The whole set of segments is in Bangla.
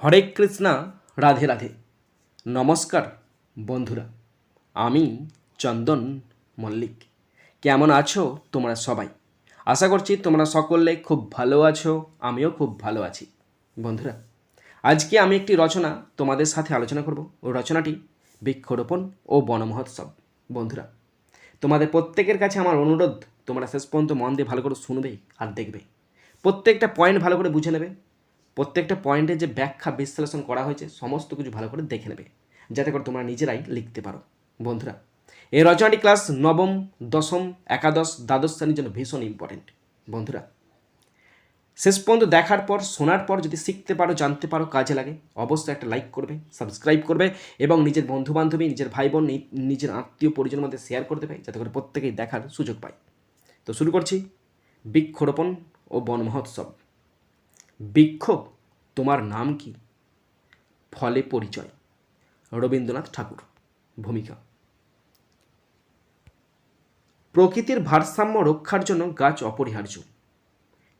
হরে কৃষ্ণা, রাধে রাধে। নমস্কার বন্ধুরা, আমি চন্দন মল্লিক। কেমন আছো তোমরা সবাই? আশা করছি তোমরা সকলে খুব ভালো আছো, আমিও খুব ভালো আছি। বন্ধুরা, আজকে আমি একটি রচনা তোমাদের সাথে আলোচনা করব। ও রচনাটি বৃক্ষরোপণ ও বনমহোৎসব বন্ধুরা, তোমাদের প্রত্যেকের কাছে আমার অনুরোধ, তোমরা শেষ পর্যন্ত মন দিয়ে ভালো করে শুনবে আর দেখবে। প্রত্যেকটা পয়েন্ট ভালো করে বুঝে নেবে। প্রত্যেকটা পয়েন্টে যে ব্যাখ্যা বিশ্লেষণ করা হয়েছে, সমস্ত কিছু ভালো করে দেখে নেবে। যাতে করে তোমরা নিজেরাই লিখতে পারো। বন্ধুরা, এই রচনাটি ক্লাস নবম, দশম, একাদশ, দ্বাদশ শ্রেণির জন্য ভীষণ ইম্পর্টেন্ট বন্ধুরা, শেষ পর্যন্ত দেখার পর, শোনার পর যদি শিখতে পারো, জানতে পারো, কাজে লাগে, অবশ্যই একটা লাইক করবে সাবস্ক্রাইব করবে এবং নিজের বন্ধু বান্ধবী নিজের ভাই বোন নিজের আত্মীয় পরিজনের মধ্যে শেয়ার করতে পারে যাতে করে প্রত্যেকেই দেখার সুযোগ পায়। তো শুরু করছি। বৃক্ষরোপণ ও বন মহোৎসব বৃক্ষ তোমার নাম কি? ফলে পরিচয়, রবীন্দ্রনাথ ঠাকুর, ভূমিকা। প্রকৃতির ভারসাম্য রক্ষার জন্য গাছ অপরিহার্য।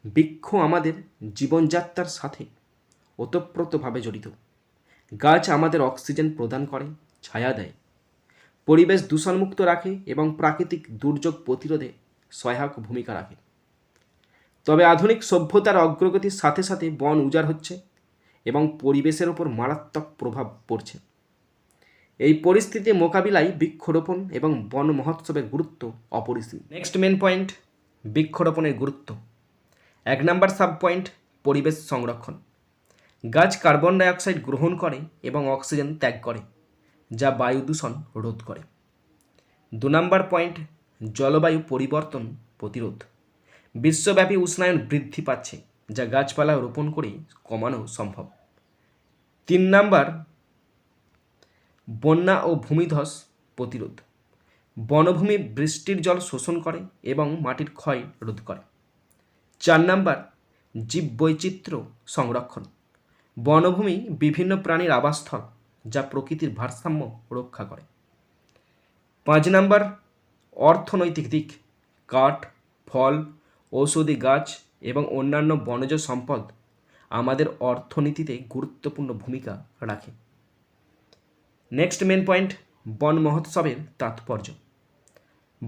বৃক্ষ আমাদের জীবনযাত্রার সাথে ওতপ্রোতভাবে জড়িত। গাছ আমাদের অক্সিজেন প্রদান করে, ছায়া দেয়। পরিবেশ দূষণমুক্ত রাখে এবং প্রাকৃতিক দুর্যোগ প্রতিরোধে সহায়ক ভূমিকা রাখে। তবে আধুনিক সভ্যতার অগ্রগতির সাথে সাথে বন উজাড় হচ্ছে এবং পরিবেশের ওপর মারাত্মক প্রভাব পড়ছে। এই পরিস্থিতি মোকাবিলায় বৃক্ষরোপণ এবং বন মহোৎসবের গুরুত্ব অপরিসীম। নেক্সট মেন পয়েন্ট বৃক্ষরোপণের গুরুত্ব। এক নাম্বার সাব পয়েন্ট পরিবেশ সংরক্ষণ। গাছ কার্বন ডাইঅক্সাইড গ্রহণ করে এবং অক্সিজেন ত্যাগ করে, যা বায়ু দূষণ রোধ করে। দু নম্বর পয়েন্ট জলবায়ু পরিবর্তন প্রতিরোধ। বিশ্বব্যাপী উষ্ণায়ন বৃদ্ধি পাচ্ছে, যা গাছপালা রোপণ করে কমানো সম্ভব। তিন নাম্বার, বন্যা ও ভূমিধস প্রতিরোধ। বনভূমি বৃষ্টির জল শোষণ করে এবং মাটির ক্ষয় রোধ করে। চার নাম্বার, জীববৈচিত্র্য সংরক্ষণ। বনভূমি বিভিন্ন প্রাণীর আবাসস্থল, যা প্রকৃতির ভারসাম্য রক্ষা করে। পাঁচ নাম্বার, অর্থনৈতিক দিক, কাঠ, ফল ঔষধি গাছ এবং অন্যান্য বনজ সম্পদ আমাদের অর্থনীতিতে গুরুত্বপূর্ণ ভূমিকা রাখে। নেক্সট মেন পয়েন্ট বন মহোৎসবের তাৎপর্য।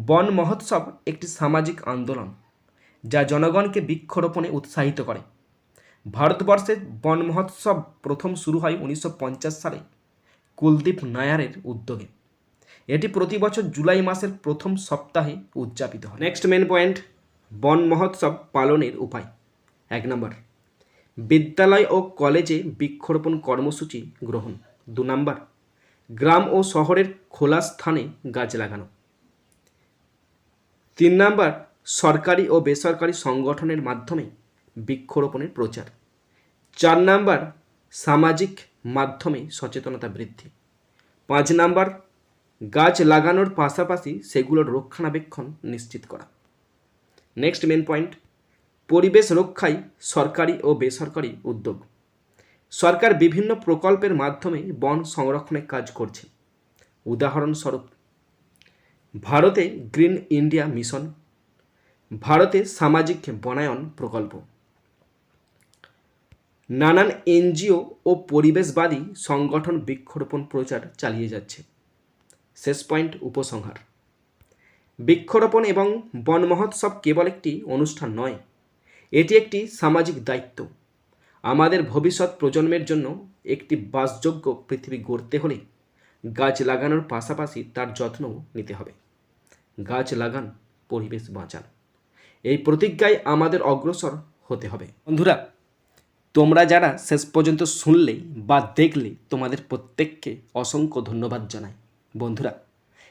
বন মহোৎসব একটি সামাজিক আন্দোলন যা জনগণকে বৃক্ষরোপণে উৎসাহিত করে। ভারতবর্ষে বন মহোৎসব প্রথম শুরু হয় উনিশশো পঞ্চাশ সালে কুলদীপ নায়ারের উদ্যোগে। এটি প্রতি বছর জুলাই মাসের প্রথম সপ্তাহে উদযাপিত হয়। নেক্সট মেন পয়েন্ট বন মহোৎসব পালনের উপায়। এক নম্বর, বিদ্যালয় ও কলেজে বৃক্ষরোপণ কর্মসূচি গ্রহণ। দু নম্বর, গ্রাম ও শহরের খোলা স্থানে গাছ লাগানো। তিন নম্বর, সরকারি ও বেসরকারি সংগঠনের মাধ্যমে বৃক্ষরোপণের প্রচার। চার নাম্বার, সামাজিক মাধ্যমে সচেতনতা বৃদ্ধি। পাঁচ নাম্বার, গাছ লাগানোর পাশাপাশি সেগুলোর রক্ষণাবেক্ষণ নিশ্চিত করা। নেক্সট মেন পয়েন্ট পরিবেশ রক্ষায় সরকারি ও বেসরকারি উদ্যোগ। সরকার বিভিন্ন প্রকল্পের মাধ্যমে বন সংরক্ষণে কাজ করছে। উদাহরণস্বরূপ, ভারতে গ্রিন ইন্ডিয়া মিশন, ভারতে সামাজিক বনায়ন প্রকল্প। নানান এনজিও ও পরিবেশবাদী সংগঠন বৃক্ষরোপণ প্রচার চালিয়ে যাচ্ছে। শেষ পয়েন্ট উপসংহার। বৃক্ষরোপণ এবং বন মহোৎসব কেবল একটি অনুষ্ঠান নয়, এটি একটি সামাজিক দায়িত্ব। আমাদের ভবিষ্যৎ প্রজন্মের জন্য একটি বাসযোগ্য পৃথিবী গড়তে হলে গাছ লাগানোর পাশাপাশি তার যত্নও নিতে হবে। গাছ লাগান, পরিবেশ বাঁচান। এই প্রতিজ্ঞায় আমাদের অগ্রসর হতে হবে। বন্ধুরা, তোমরা যারা শেষ পর্যন্ত শুনলে বা দেখলে তোমাদের প্রত্যেককে অসংখ্য ধন্যবাদ জানাই। বন্ধুরা